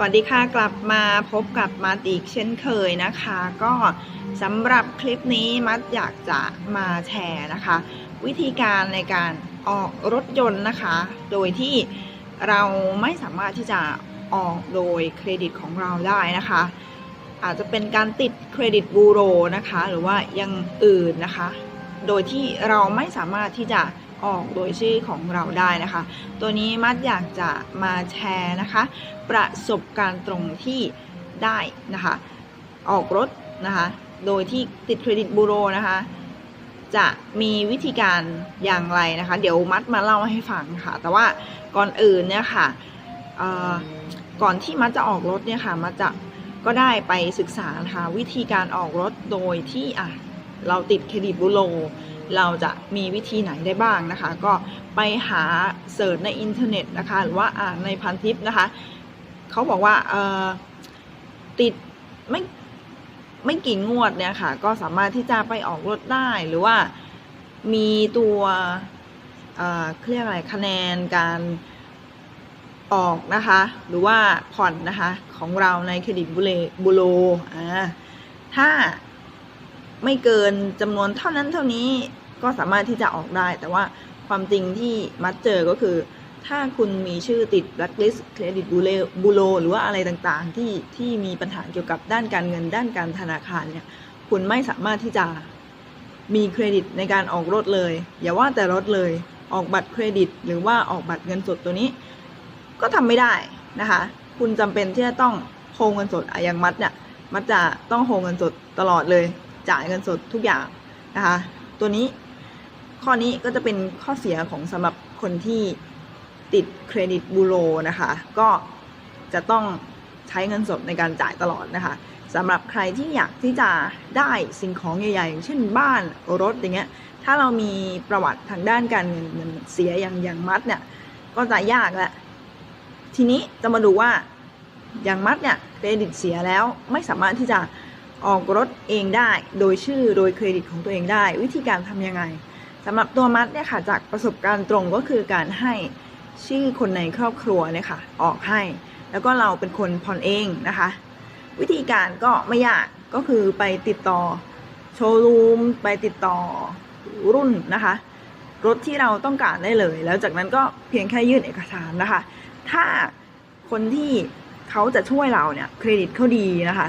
วัสดีค่ะ กลับมาพบกับมัดอีกเช่นเคยนะคะ ก็สำหรับคลิปนี้มัดอยากจะมาแชร์นะคะ วิธีการในการออกรถยนต์นะคะ โดยที่เราไม่สามารถที่จะออกโดยเครดิตของเราได้นะคะ อาจจะเป็นการติดเครดิตบูโรนะคะ หรือว่ายังอื่นนะคะ โดยที่เราไม่สามารถที่จะ ออกโดยชื่อของเราได้นะคะ ตัวนี้มัดอยากจะมาแชร์นะคะ ประสบการณ์ตรงที่ได้นะคะ ออกรถนะคะ โดยที่ติดเครดิตบูโรนะคะ จะมีวิธีการอย่างไรนะคะ เดี๋ยวมัดมาเล่าให้ฟังค่ะ แต่ว่าก่อนอื่นเนี่ยค่ะเอ่อก่อนที่มัดจะออกรถเนี่ยค่ะมัดจะก็ได้ไปศึกษานะคะวิธีการออกรถโดยที่อะเราติดเครดิตบูโร เราจะมีวิธีไหนได้บ้างนะคะ ก็ไปหาเสิร์ชในอินเทอร์เน็ตนะคะ หรือว่าอ่านในพันทิปนะคะเขาบอกว่าติดไม่ไม่กี่งวดเนี่ยค่ะ ก็สามารถที่จะไปออกรถได้หรือว่ามีตัวเอ่อเรียกอะไรคะแนนการออกนะคะ หรือว่าผ่อนนะคะของเราในเครดิตบูเลบูโรอ่าถ้า ไม่เกินจำนวนเท่านั้นเท่านี้ก็สามารถที่จะออกได้ แต่ว่าความจริงที่มัดเจอก็คือ ถ้าคุณมีชื่อติด blacklist เครดิตบูโรหรือว่าอะไรต่างๆ ที่ที่มีปัญหาเกี่ยวกับด้านการเงินด้านการธนาคารเนี่ย คุณไม่สามารถที่จะมีเครดิตในการออกรถเลย อย่าว่าแต่รถเลยออกบัตรเครดิต หรือว่าออกบัตรเงินสดตัวนี้ ก็ทำไม่ได้นะคะ คุณจำเป็นที่จะต้องโฮงเงินสดอะอย่างมัดเนี่ยมัดจะต้องโฮงเงินสดตลอดเลย จ่ายเงินสดทุกอย่างนะคะ ตัวนี้ข้อนี้ก็จะเป็นข้อเสียของสำหรับคนที่ติดเครดิตบูโรนะคะ ก็จะต้องใช้เงินสดในการจ่ายตลอดนะคะสำหรับใครที่อยากที่จะได้สิ่งของใหญ่ๆอย่างเช่นบ้านรถอย่างเงี้ยถ้าเรามีประวัติทางด้านการเงินเงินเสียอย่างอย่างมัดเนี่ยก็จะยากแหละทีนี้จะมาดูว่าอย่างมัดเนี่ยเครดิตเสียแล้วไม่สามารถที่จะ ออกรถเองได้ โดยชื่อโดยเครดิตของตัวเองได้ วิธีการทำยังไงสำหรับตัวมัดเนี่ยค่ะจากประสบการณ์ตรงก็คือการให้ชื่อคนในครอบครัวเนี่ยค่ะออกให้ แล้วก็เราเป็นคนผ่อนเองนะคะ วิธีการก็ไม่ยากก็คือไปติดต่อโชว์รูมไปติดต่อรุ่นนะคะ รถที่เราต้องการได้เลย แล้วจากนั้นก็เพียงแค่ยื่นเอกสารนะคะ ถ้าคนที่เขาจะช่วยเราเนี่ยเครดิตเขาดีนะคะ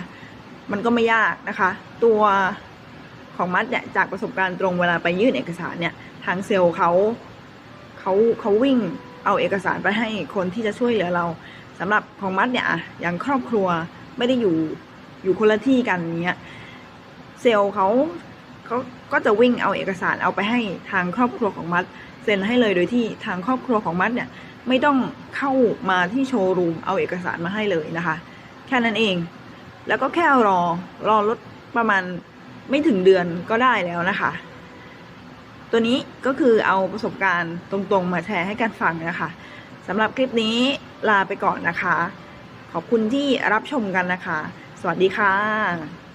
มันก็ไม่ยากนะคะ ตัวของมัดเนี่ยจากประสบการณ์ตรงเวลาไปยื่นเอกสารเนี่ย ทางเซลล์เขาเขาเขาวิ่งเอาเอกสารไปให้คนที่จะช่วยเหลือเราสำหรับของมัดเนี่ยอะอย่างครอบครัวไม่ได้อยู่อยู่คนละที่กันเนี้ยเซลล์เขาเขาก็จะวิ่งเอาเอกสารเอาไปให้ทางครอบครัวของมัดเซ็นให้เลยโดยที่ทางครอบครัวของมัดเนี่ยไม่ต้องเข้ามาที่โชว์รูมเอาเอกสารมาให้เลยนะคะ แค่นั้นเอง แล้วก็แค่รอรอรถประมาณไม่ถึงเดือนก็ได้แล้วนะคะ ตัวนี้ก็คือเอาประสบการณ์ตรงๆ มาแชร์ให้กันฟังนะคะสำหรับคลิปนี้ลาไปก่อนนะคะ ขอบคุณที่รับชมกันนะคะ สวัสดีค่ะ